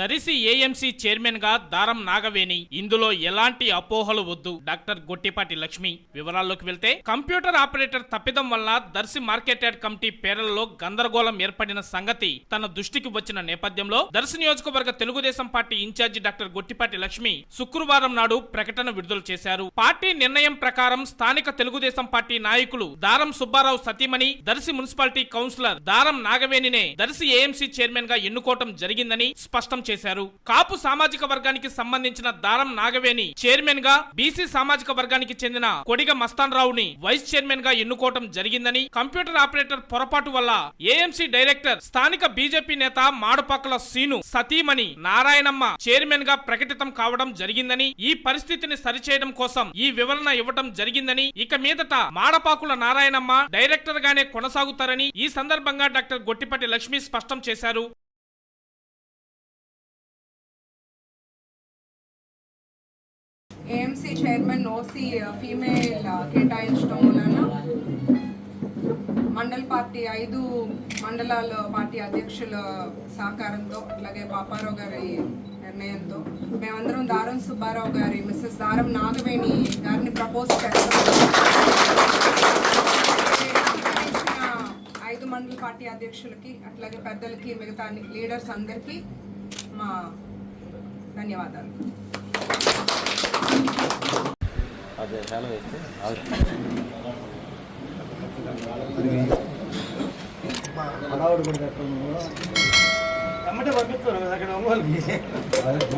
దరిసి AMC చైర్మన్గా దారం నాగవేణి. ఇందులో ఎలాంటి అపోహలు వద్దు. డాక్టర్ గొట్టిపాటి లక్ష్మి. వివరాల్లోకి వెళ్తే కంప్యూటర్ ఆపరేటర్ తప్పిదం వల్ల దర్శి మార్కెట్ యార్డ్ కమిటీ పేర్లలో గందరగోళం ఏర్పడిన సంగతి తన దృష్టికి వచ్చిన నేపథ్యంలో దర్శి నియోజకవర్గ Telugu Desam party in charge doctor Gottipati Lakshmi శుక్రవారం నాడు ప్రకటన విడుదల చేశారు. పార్టీ నిర్ణయం ప్రకారం స్థానిక తెలుగుదేశం పార్టీ నాయకులు దారం సుబ్బారావు సతీమణి దర్శి మున్సిపాలిటీ కౌన్సిలర్ దారం నాగవేణినే దర్శి ఏఎంసీ చైర్మన్గా ఎన్నుకోవటం జరిగిందని స్పష్టం చేశారు. కాపు సామాజిక వర్గానికి సంబంధించిన దారం నాగవేణి చైర్మన్గా బీసీ సామాజిక వర్గానికి చెందిన కొడిగ మస్తాన్ రావుని వైస్ చైర్మన్గా ఎన్నుకోవటం జరిగిందని కంప్యూటర్ ఆపరేటర్ పొరపాటు వల్ల ఏఎంసీ డైరెక్టర్ స్థానిక బీజేపీ నేత మాడుపక్కల సీను సతీమణి నారాయణమ్మ చైర్మన్గా ప్రకటితం కావడం జరిగిందని ఈ పరిస్థితిని సరిచేయడం కోసం ఈ వివరణ ఇవ్వటం జరిగిందని ఇక మీదట మాడపాకుల నారాయణమ్మ డైరెక్టర్ గానే కొనసాగుతారని ఈ సందర్భంగా డాక్టర్ గొట్టిపట్టి లక్ష్మి స్పష్టం చేశారు. ఏఎంసీ చైర్మన్ ఓసీ ఫీమేల్ కేటాయించడం వలన మండల్ పార్టీ ఐదు మండలాల పార్టీ అధ్యక్షుల సహకారంతో అట్లాగే పాపారావు గారి నిర్ణయంతో మేమందరం దారం సుబ్బారావు గారి మిస్సెస్ దారం నాగవేణి గారిని ప్రపోజ్ చేస్తాం. ఐదు మండల పార్టీ అధ్యక్షులకి అట్లాగే పెద్దలకి మిగతా లీడర్స్ అందరికీ మా ధన్యవాదాలు. ఎమ్మటే పంపిస్తారు అక్కడ ఒంగోలుకి